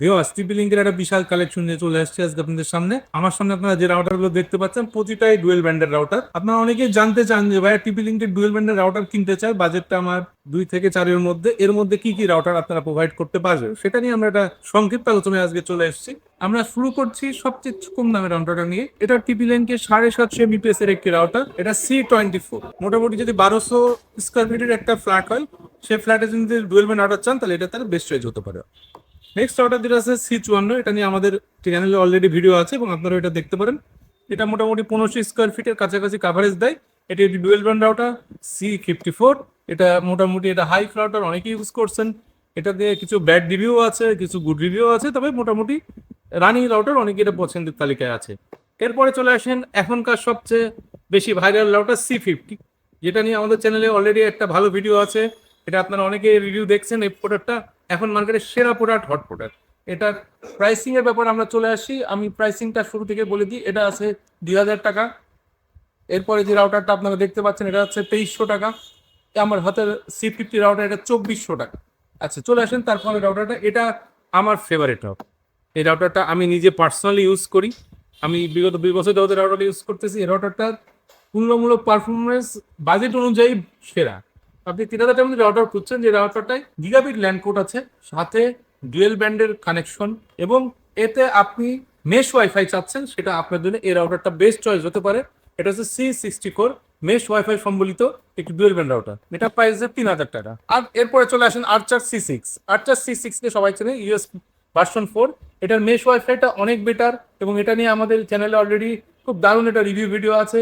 ভিওয়াস টিপি লিঙ্কের একটা বিশাল কালেকশন নিয়ে চলে আসছে আজকে আপনাদের সামনে। আমার সামনে আপনারা যে রাউটারগুলো দেখতে পাচ্ছেন, প্রতিটাই ডুয়েল ব্যান্ডের রাউটার আপনারা অনেকেই জানতে চান যে ভাই টিপি লিঙ্কের ডুয়েল ব্যান্ডের রাউটার কিনতে চাই বাজেটটা আমার দুই থেকে চারের মধ্যে। এর মধ্যে কি কি রাউটার আপনারা প্রোভাইড করতে পারবেন? সেটা নিয়ে আমরা একটা সংক্ষিপ্ত আলোচনায় আজকে চলে এসেছি। আমরা শুরু করছি সবচেয়ে কম দামের রাউটারটা নিয়ে। এটা টিপি লিঙ্কের সাড়ে সাতশো এমবিপিএস এর একটি রাউটার এটা সি টোয়েন্টি ফোর মোটামুটি যদি বারোশো স্কোয়ার ফিটের একটা ফ্ল্যাট হয় সেই ফ্ল্যাটে যদি ডুয়েল ব্যান্ড রাউটার চান, তাহলে এটা তার বেস্ট চয়েস হতে পারে। নেক্সট অর্ডার যেটা আছে সি চুয়ান্ন এটা নিয়ে আমাদের চ্যানেলে অলরেডি ভিডিও আছে এবং আপনারা এটা দেখতে পারেন। এটা মোটামুটি পনেরোশো স্কোয়ার ফিটের কাছাকাছি কাভারেজ দেয়। এটি একটি dual band router C fifty four এটা মোটামুটি এটা হাই ফ্লাউটার অনেকেই ইউজ করছেন। এটা দিয়ে কিছু ব্যাড রিভিউ আছে, কিছু গুড রিভিউ আছে, তবে মোটামুটি রানিং রাউটার অনেকে এটা পছন্দের তালিকায় আছে। এরপরে চলে আসেন এখনকার সবচেয়ে বেশি ভাইরাল রাউটার সি ফিফটি যেটা নিয়ে আমাদের চ্যানেলে অলরেডি একটা ভালো ভিডিও আছে। এটা আপনারা অনেকে রিভিউ দেখছেন এই প্রোডাক্টটা এখন মার্কেটে সেরা প্রোডাক্ট হট প্রোডাক্ট এটা প্রাইসিং এর ব্যাপারে আমরা চলে আসি। আমি প্রাইসিংটা শুরু থেকে বলে দিই। এটা আছে দুই হাজার টাকা। এরপরে যে রাউটারটা আপনারা দেখতে পাচ্ছেন, এটা হচ্ছে তেইশশো টাকা। আমার হাতের সি ফিফটি রাউটার এটা চব্বিশশো টাকা। আচ্ছা চলে আসেন তারপরে রাউটারটা এটা আমার ফেভারিট রাউটার এই রাউটারটা আমি নিজে পার্সোনালি ইউজ করি। আমি বিগত দুই বছর ধরে রাউটার ইউজ করতেছি। এই রাউটারটার তুলনামূলক পারফরমেন্স বাজেট অনুযায়ী সেরা। আপনি তিন হাজার টাকার মধ্যে রাউটার খুঁজছেন, যে রাউটারটায় গিগাবিট ল্যান্ড কোড আছে, সাথে ডুয়েল ব্যান্ডের কানেকশন এবং এতে আপনি মেশ ওয়াইফাই চাচ্ছেন, সেটা আপনার জন্য এই রাউটারটা বেস্ট চয়েস হতে পারে। এটা হচ্ছে C sixty four mesh WiFi সম্বলিত একটি ডুয়েল ব্যান্ড রাউটার এটা প্রাইস তিন হাজার টাকা। আর এরপরে চলে আসেন Archer C six Archer C six কে সবাই চেনে ইউএস ভার্সন ফোর এটার মেশ ওয়াইফাইটা অনেক বেটার এবং এটা নিয়ে আমাদের চ্যানেলে অলরেডি খুব দারুণ একটা রিভিউ ভিডিও আছে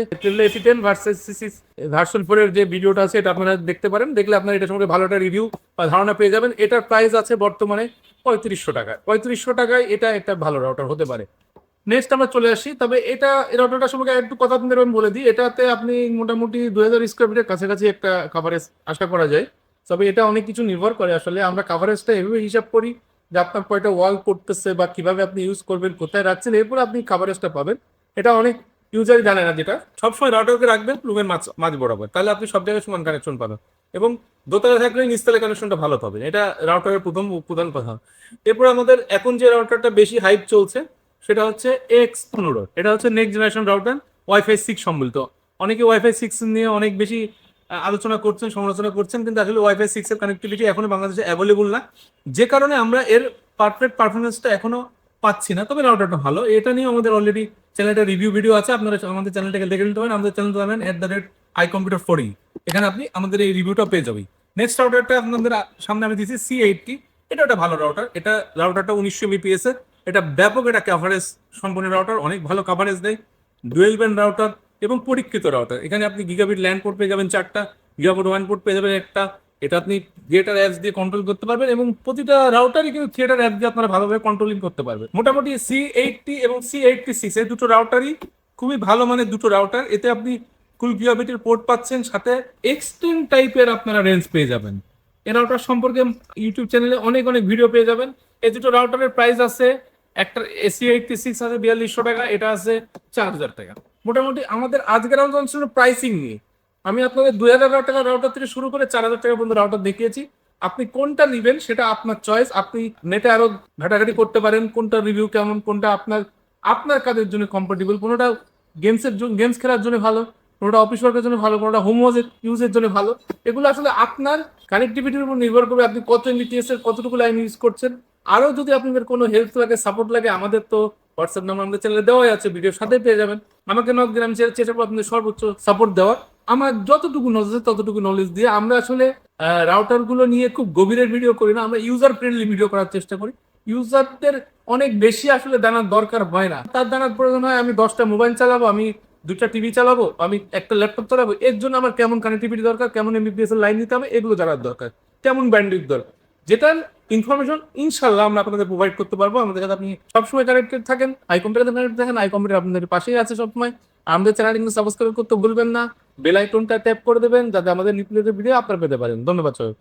FE ten versus CC version ফোরের যে ভিডিওটা আছে, এটা আপনারা দেখতে পারেন। দেখলে আপনারা এটা সম্পর্কে ভালো একটা রিভিউ বা ধারণা পেয়ে যাবেন। এটার প্রাইস আছে বর্তমানে পঁয়ত্রিশশো টাকায়। পঁয়ত্রিশশো টাকায় এটা একটা ভালো রাউটার হতে পারে। নেক্সট আমরা চলে আসি। তবে এটা, এই রাউটারটা সম্পর্কে একটু কথা আপনাদের আমি বলে দিই। এটাতে আপনি মোটামুটি দুই হাজার স্কোয়ার ফিটের কাছাকাছি একটা কাভারেজ আশা করা যায়। তবে এটা অনেক কিছু নির্ভর করে আসলে। আমরা কাভারেজটা এভাবে হিসাব করি যে আপনার কয়টা ওয়াল করতেছে বা কীভাবে আপনি ইউজ করবেন, কোথায় রাখছেন, এরপর আপনি কাভারেজটা পাবেন। এটা অনেক ইউজারই জানে না যেটা। সবসময় রাউটারকে রাখবেন রুমের মাঝ মাঝ বরাবর। তাহলে আপনি সব জায়গায় সমান কানেকশন পাবেন। এবং দোতলা থাকলে নিচতলা কানেকশনটা ভালো পাবেন। এটা রাউটারের প্রথম, প্রধান কথা। এরপর আমাদের এখন যে রাউটারটা বেশি হাইপ চলছে, সেটা হচ্ছে এক্স পনেরো। এটা হচ্ছে next generation router WiFi six সম্বলিত। অনেকে ওয়াইফাই সিক্স নিয়ে অনেক বেশি আলোচনা করছেন, সমালোচনা করছেন, কিন্তু আসলে ওয়াইফাই সিক্স এর কানেক্টিভিটি এখনও বাংলাদেশে অ্যাভেলেবল না। যে কারণে আমরা এর পারফেক্ট পারফরমেন্সটা এখনও পাচ্ছি না, তবে রাউটারটা ভালো। এটা নিয়ে আমাদের অলরেডি চ্যানেলটা রিভিউ ভিডিও আছে, আপনারা আমাদের চ্যানেলটাকে দেখে নিতে পারেন, আমাদের চ্যানেল জানেন at the rate I computer four এখানে আপনি আমাদের এই রিভিউটা পেয়ে যাবেন। নেক্সট রাউটারটা আপনাদের সামনে আমি দিচ্ছি সি এইটটি এটা একটা ভালো রাউটার এটা রাউটারটা উনিশশো বিপিএস এর এটা ব্যাপক এটা কাভারেজ সম্পূর্ণ রাউটার অনেক ভালো কাভারেজ দেয়। ডুয়েল ব্যান্ড রাউটার এবং পরীক্ষিত রাউটার এখানে আপনি গিগাবিট ল্যান্ড পোর্ট পেয়ে যাবেন চারটা গিগাবিট ওয়ান পোর্ট পেয়ে যাবেন একটা। এটা আপনি থিয়েটার অ্যাপস দিয়ে কন্ট্রোল করতে পারবেন এবং প্রতিটা রাউটারই কিন্তু থিয়েটার অ্যাপ দিয়ে আপনারা ভালোভাবে কন্ট্রোলিং করতে পারবেন। মোটামুটি সি এইটটি এবং সি এইটটি সিক্স এই দুটো রাউটারই খুবই ভালো মানের দুটো রাউটার এতে আপনি কুল গিগাবিটের পোর্ট পাচ্ছেন, সাথে এক্সটেন্ড টাইপের আপনারা রেঞ্জ পেয়ে যাবেন। এই রাউটার সম্পর্কে ইউটিউব চ্যানেলে অনেক অনেক ভিডিও পেয়ে যাবেন। এই দুটো রাউটারের প্রাইস আছে একটা এসি এইটটি সিক্স আছে বিয়াল্লিশশো টাকা, এটা আছে চার হাজার টাকা। মোটামুটি আমাদের আজকের আলোচনা প্রাইসিং নিয়ে। আমি আপনাদের দুই হাজার টাকা রাউটার থেকে শুরু করে চার হাজার টাকা পর্যন্ত রাউটার দেখিয়েছি। আপনি কোনটা নেবেন সেটা আপনার চয়েস আপনি নেটে আরও ঘাটাঘাটি করতে পারেন কোনটা রিভিউ কেমন, কোনটা আপনার আপনার কাজের জন্য কম্পার্টেবল কোনোটা গেমসের জন্য গেমস খেলার জন্য ভালো, কোনোটা অফিস ওয়ার্কের জন্য ভালো, কোনোটা হোম ইউজের জন্য ভালো। এগুলো আসলে আপনার কানেক্টিভিটির উপর নির্ভর করবে আপনি কত এমবিটিএস এর কতটুকু লাইন ইউজ করছেন। আরও যদি আপনাদের কোনো হেল্প লাগে সাপোর্ট লাগে, আমাদের তো হোয়াটসঅ্যাপ নাম্বার আমাদের চ্যানেলে দেওয়াই আছে ভিডিওর সাথে পেয়ে যাবেন। আমাকে নক চে- চেষ্টা করব আপনাদের সর্বোচ্চ সাপোর্ট দেওয়ার। আমার যতটুকু নলেজ ততটুকু নলেজ দিয়ে আমরা আসলে রাউটারগুলো নিয়ে খুব গভীরের ভিডিও করি না, আমরা ইউজার ফ্রেন্ডলি ভিডিও করার চেষ্টা করি। ইউজারদের অনেক বেশি আসলে জানার দরকার হয় না। তার দানার প্রয়োজন হয়, আমি দশটা মোবাইল চালাবো, আমি দুটা টিভি চালাবো, আমি একটা ল্যাপটপ চালাবো, এর জন্য আমার কেমন কানেক্টিভিটি দরকার, কেমন এমবিপিএস এর লাইন দিতে হবে, এগুলো জানার দরকার, কেমন ব্যান্ডউইথ দরকার। যেটার ইনফরমেশন ইনশাল্লাহ আমরা আপনাদের প্রোভাইড করতে পারব। আমাদের সাথে আপনি সবসময় কানেক্টেড থাকেন আই কম্পিউটার কানেক্টেড থাকেন আই কম্পিউটার আপনাদের পাশেই আছে সবসময়। আমাদের চ্যানেল কিন্তু সাবস্ক্রাইব করতে ভুলবেন না। বেল আইকনটা ট্যাপ করে দেবেন, যাতে আমাদের নিউক্লিয়ার ভিডিও আপনারা পেতে পারেন। ধন্যবাদ সবাই